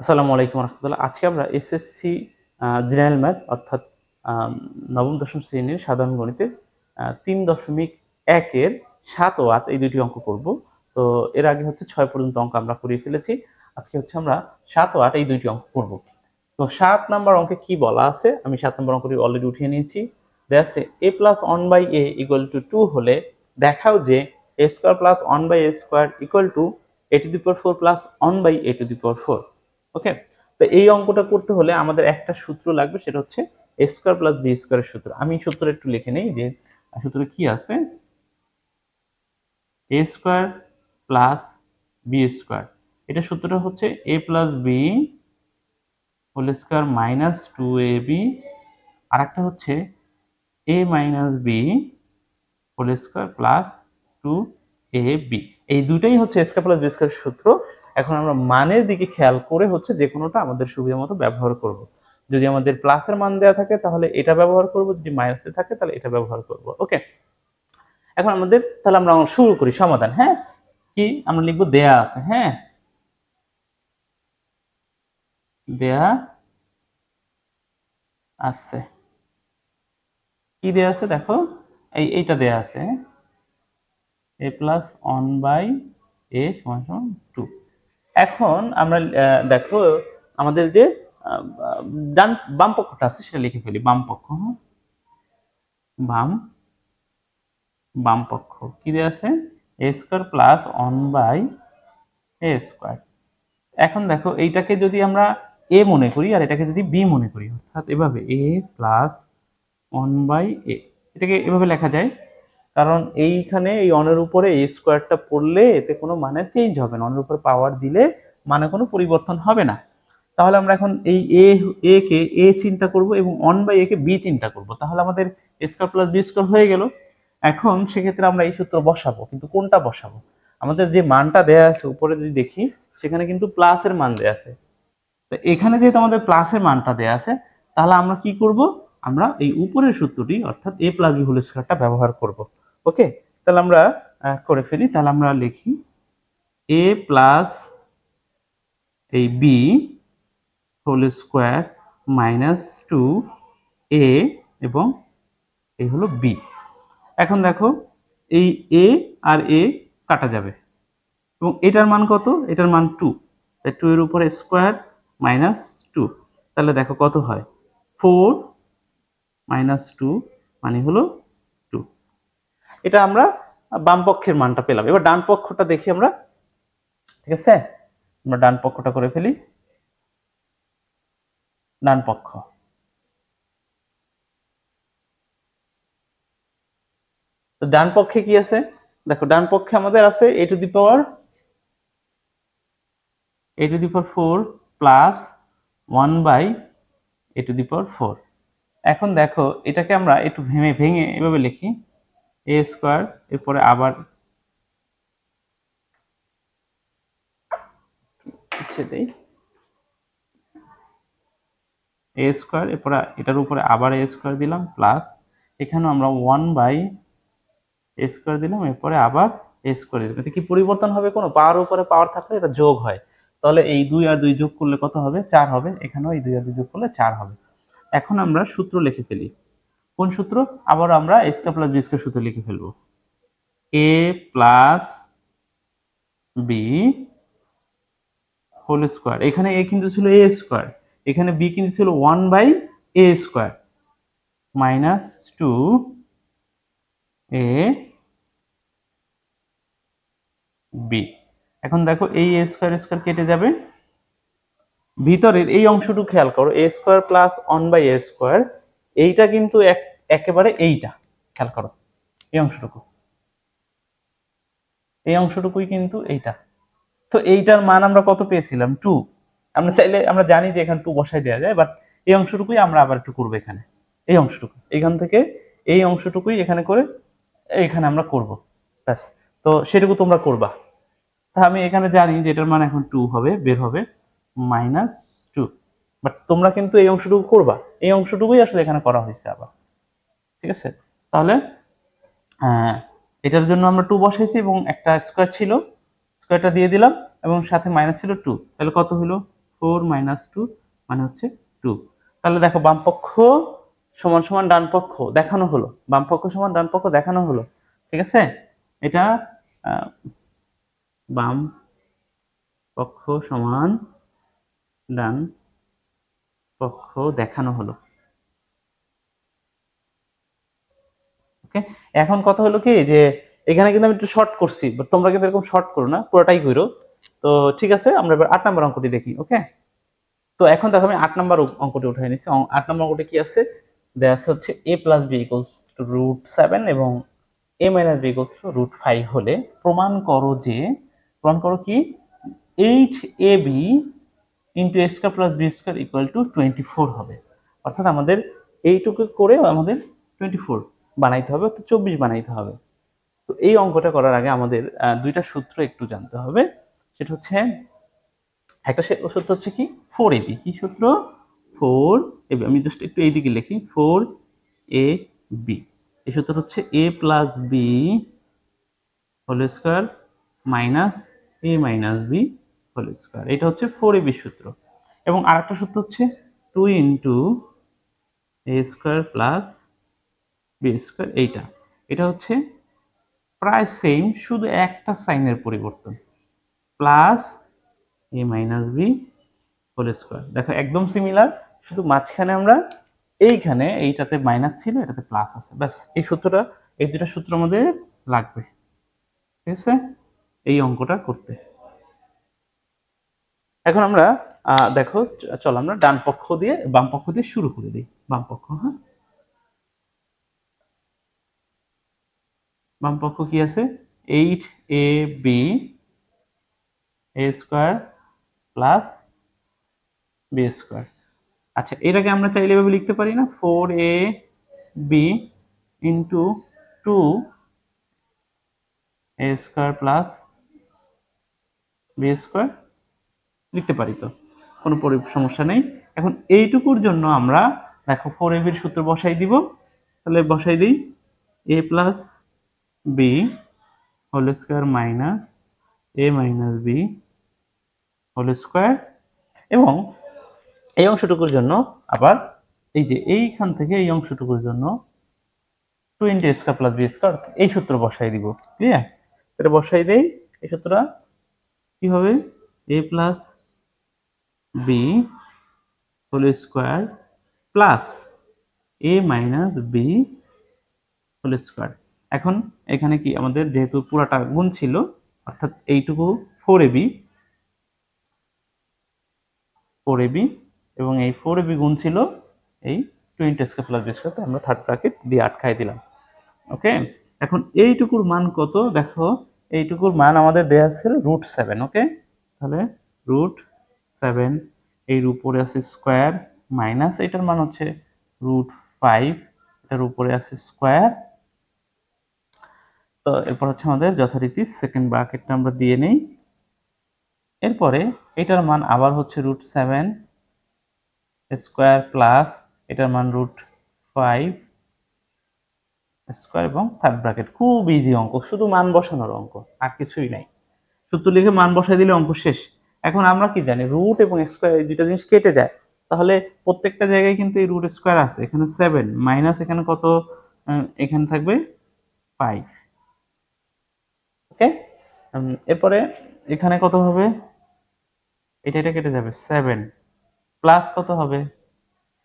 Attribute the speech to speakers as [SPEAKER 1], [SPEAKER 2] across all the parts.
[SPEAKER 1] আসসালামু আলাইকুম রহমতুল্লাহ। আজকে আমরা এসএসসি জেনারেল ম্যাথ অর্থাৎ নবম দশম শ্রেণির সাধারণ গণিতে আহ, তিন দশমিক একের সাত ও আট এই দুটি অঙ্ক করব। তো এর আগে হচ্ছে ছয় পর্যন্ত অঙ্ক আমরা করিয়ে ফেলেছি। আজকে হচ্ছে আমরা সাত ও আট এই দুইটি অঙ্ক করব। তো সাত নাম্বার অঙ্কে কি বলা আছে? আমি সাত নম্বর অঙ্কটি অলরেডি উঠিয়ে নিয়েছি। দেখা A plus one by A equal to two হলে দেখাও যে A square plus one by A square equal to A to the power four plus one by A to the power four okay তো এই অঙ্কটা করতে হলে আমাদের একটা সূত্র লাগবে, সেটা হচ্ছে এ স্কোয়ার প্লাস বি স্কোয়ারের সূত্র। আমি সূত্র একটু লিখে নেই, যে সূত্র কি আছে? A square plus B square এটা সূত্রটা হচ্ছে A plus B whole square minus two A B আর একটা হচ্ছে A minus B whole square plus two A, B. এই দুটাই হচ্ছে স্কোয়ার প্লাস বি স্কোয়ার সূত্র। এখন আমরা মানের দিকে খেয়াল করে হচ্ছে যে কোনোটা আমাদের সুবিধা মতো ব্যবহার করব। যদি আমাদের প্লাসের মান দেওয়া থাকে, তাহলে এটা ব্যবহার করব। যদি মাইনাসে থাকে, তাহলে এটা ব্যবহার করব। ওকে এখন আমাদের, তাহলে আমরা শুরু করি সমাধান হ্যাঁ? কি? আমরা লিখব দেয়া আছে হ্যাঁ? দেয়া আছে। কি দেয়া আছে? দেখো, এই, এইটা দেয়া আছে। A plus one by A সমান সমান টু এখন আমরা দেখো আমাদের যে ডান, বাম পক্ষটা আছে সেটা লিখে ফেলি। বাম পক্ষ হ্যাঁ? বাম বাম পক্ষ। কি দেওয়া আছে? A square plus one by A square এখন দেখো, এইটাকে যদি আমরা এ মনে করি আর এটাকে যদি বি মনে করি, অর্থাৎ এভাবে A plus one by A এটাকে এভাবে লেখা যায়। কারণ এইখানে এই অনের উপরে এ স্কোয়ারটা পড়লে এতে কোনো মানে চেঞ্জ হবে না। অনের উপরে পাওয়ার দিলে মানে কোনো পরিবর্তন হবে না। তাহলে আমরা এখন এই এ এ কে এ চিন্তা করব এবং অন বাই এ কে বি চিন্তা করব। তাহলে আমাদের স্কোয়ার প্লাস বি স্কোয়ার হয়ে গেল। এখন সেক্ষেত্রে আমরা এই সূত্র বসাবো, কিন্তু কোনটা বসাবো? আমাদের যে মানটা দেয়া আছে, উপরে যদি দেখি, সেখানে কিন্তু প্লাসের মান দেয়া আছে। তো এখানে যেহেতু আমাদের প্লাসের মানটা দেয়া আছে, তাহলে আমরা কি করব? আমরা এই উপরের সূত্রটি, অর্থাৎ এ প্লাস বি হোল স্কোয়ারটা ব্যবহার করব। ওকে? তাহলে আমরা করে ফেলি। তাহলে আমরা লিখি এ প্লাস এই B whole square minus two A এবং এই হলো বি এখন দেখো, এই এ আর এ কাটা যাবে। এবং এটার মান কত? এটার মান টু তাই টু এর উপরে স্কোয়ার মাইনাস টু তাহলে দেখো কত হয়? ফোর মাইনাস টু মানে হলো এটা আমরা বাম পক্ষের মানটা পেলাম। এবার ডান পক্ষটা দেখি আমরা। ঠিক আছে? আমরা ডান পক্ষটা করে ফেলি। ডান পক্ষ। তো ডান পক্ষে কি আছে? দেখো, ডান পক্ষে আমাদের আছে A to the power A to the power four plus one by A to the power four এখন দেখো, এটাকে আমরা একটু ভেঙে ভেঙে এভাবে লিখি। এ স্কোয়ার এরপরে আবার দেই। এ স্কোয়ার এরপরে এটার উপরে আবার এ স্কোয়ার দিলাম প্লাস এখানেও আমরা ওয়ান বাই এ স্কোয়ার দিলাম, এরপরে আবার এ স্কোয়ার দিলাম। এতে কি পরিবর্তন হবে কোনো? পাওয়ার উপরে পাওয়ার থাকলে এটা যোগ হয়। তাহলে এই দুই আর দুই যোগ করলে কত হবে? চার হবে। এখানেও এই দুই আর দুই যোগ করলে চার হবে। এখন আমরা সূত্র লিখে ফেলি। কোন সূত্র? আবার আমরা স্কোয়ার প্লাস বি স্কোয়ার সূত্র লিখে ফেলব। A plus B whole square এখানে এ কিন্তু ছিল এ স্কোয়ার এখানে বি কিন্তু ছিল one by A square minus two A B এখন দেখো এই এ স্কোয়ার স্কোয়ার কেটে যাবে। ভিতরের এই অংশটুকু খেয়াল করো। A square plus one by A square এইটা কিন্তু এক, একেবারে এইটা। খেয়াল করো, এই অংশটুকু। এই অংশটুকুই কিন্তু এইটা। তো এইটার মান আমরা কত পেয়েছিলাম? টু আমরা চাইলে, আমরা জানি যে এখানে টু বসাই দেওয়া যায় বাট এই অংশটুকুই আমরা আবার একটু করব এখানে। এই অংশটুকু। এখান থেকে এই অংশটুকুই এখানে করে এখানে আমরা করব। ব্যাস। তো সেটুকু তোমরা করবা। তা আমি এখানে জানি যে এটার মান এখন টু হবে, বের হবে মাইনাস বাট তোমরা কিন্তু এই অংশটুকু করবা। এই অংশটুকুই আসলে এখানে করা হয়েছে আবার। ঠিক আছে? তাহলে এটার জন্য আমরা টু বসাইছি এবং একটা স্কোয়ার ছিল। স্কোয়ারটা দিয়ে দিলাম এবং সাথে মাইনাস ছিল টু তাহলে কত হলো ফোর মাইনাস টু মানে হচ্ছে টু তাহলে দেখো বামপক্ষ সমান সমান ডান পক্ষ দেখানো হলো। বাম পক্ষ সমান ডান পক্ষ দেখানো হলো। ঠিক আছে? এটা বাম পক্ষ সমান ডান পক্ষ দেখানো হলো। ওকে এখন কথা হলো কি যে, এখানে কিন্তু আমি একটু শর্ট করছি বাট তোমরা কিন্তু এরকম শর্ট করো না, পুরোটাই করো তো ঠিক আছে, আমরা এবার আট নম্বর অঙ্কটি দেখি ওকে তো এখন দেখো আমি আট নম্বর অঙ্কটি উঠাই নিচ্ছি আট নম্বর অঙ্কটি কি আছে? দেওয়া হচ্ছে A plus B equals to root seven এবং A minus B equals to root five হলে প্রমাণ করো যে, প্রমাণ করো কি? Eight A B into A square plus B square equal to twenty four হবে। অর্থাৎ আমাদের এইটুকু করে আমাদের টোয়েন্টি ফোর বানাইতে হবে, অর্থাৎ চব্বিশ বানাইতে হবে। তো এই অঙ্কটা করার আগে আমাদের দুইটা সূত্র একটু জানতে হবে। সেটা হচ্ছে, একটা সূত্র হচ্ছে কি? ফোর এবি কি সূত্র? ফোর এবি আমি জাস্ট একটু এইদিকে লিখি। ফোর এ বি এই সূত্র হচ্ছে A plus B whole square minus A minus B whole square এটা হচ্ছে ফোর এবি সূত্র। এবং আরেকটা সূত্র হচ্ছে two into A square plus B square এইটা। এটা হচ্ছে প্রায় সেম শুধু একটা সাইনের পরিবর্তন। Plus A minus B whole square দেখো, একদম সিমিলার শুধু মাঝখানে আমরা এইখানে, এইটাতে মাইনাস ছিল, এটাতে প্লাস আছে। ব্যাস, এই সূত্রটা, এই দুটা সূত্র আমাদের লাগবে। ঠিক আছে? এই অঙ্কটা করতে। এখন আমরা দেখো, চলো আমরা ডান পক্ষ দিয়ে, বাম পক্ষ দিয়ে শুরু করে দিই। বাম পক্ষ হ্যাঁ? বাম পক্ষ কি আছে? Eight a b a square plus b square আচ্ছা এটাকে আমরা চাইলে এভাবে লিখতে পারি না? Four a b into two a square plus b square লিখতে পারি তো। কোনো সমস্যা নেই। এখন এইটুকুর জন্য আমরা দেখো ফোর এ বির সূত্র বসাই দিব। তাহলে বসাই দিই। A plus b whole square minus a minus b whole square এবং এই অংশটুকুর জন্য আবার এই যে এইখান থেকে এই অংশটুকুর জন্য two into square plus b square এই সূত্র বসাই দিব। ক্লিয়ার এটা বসাই দেই। এই সূত্রটা কি হবে? A plus b whole square plus a minus b whole square এখন এখানে কি আমাদের যেহেতু পুরাটা গুণ ছিল, অর্থাৎ এইটুকু ফোর এবি ফোর এবি এবং এই ফোর এবি গুণ ছিল এই twenty square plus b square আমরা থার্ড ব্র্যাকেট দিয়ে আটকাই দিলাম। ওকে এখন এইটুকুর মান কত? দেখো, এইটুকুর মান আমাদের দেওয়া ছিল রুট সেভেন ওকে তাহলে রুট সেভেন এর উপরে আছে স্কোয়ার মাইনাস এটার মান হচ্ছে রুট ফাইভ এটার উপরে আছে স্কোয়ার তো এরপর হচ্ছে আমাদের যথারীতি সেকেন্ড ব্র্যাকেটটা আমরা দিয়ে নেই। এরপরে এটার মান আবার হচ্ছে রুট সেভেন স্কোয়ার প্লাস এটার মান রুট ফাইভ স্কোয়ার এবং থার্ড ব্র্যাকেট খুব ইজি অঙ্ক, শুধু মান বসানোর অঙ্ক, আর কিছুই নাই। সূত্র লিখে মান বসাই দিলে অঙ্ক শেষ। এখন আমরা কি জানি? রুট এবং স্কোয়ার এই দুইটা জিনিস কেটে যায়। তাহলে প্রত্যেকটা জায়গায় কিন্তু এই রুট স্কোয়ার আছে। এখানে সেভেন মাইনাস এখানে কত? এখানে থাকবে ফাইভ ওকে এরপরে এখানে কত হবে? এটা এটা কেটে যাবে সেভেন প্লাস কত হবে?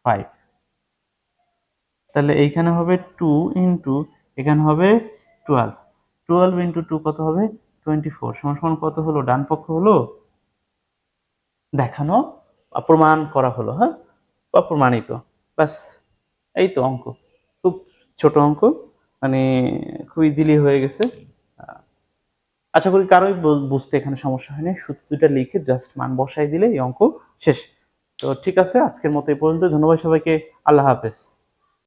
[SPEAKER 1] ফাইভ তাহলে এইখানে হবে টু ইন্টু এখানে হবে টুয়েলভ টুয়েলভ ইন্টু টু কত হবে? টোয়েন্টি ফোর সমান সমান কত হলো? ডান পক্ষ হলো দেখানো প্রমাণ করা হলো হ্যাঁ? বা প্রমাণিত। ব্যাস, এই তো অঙ্ক। খুব ছোট অঙ্ক মানে খুব ইজিলি হয়ে গেছে। আশা করি কারোই বুঝতে এখানে সমস্যা হয়নি। সূত্রটা লিখে জাস্ট মান বসাই দিলে এই অঙ্ক শেষ। তো ঠিক আছে, আজকের মতো এই পর্যন্ত ধন্যবাদ সবাইকে। আল্লাহ হাফেজ।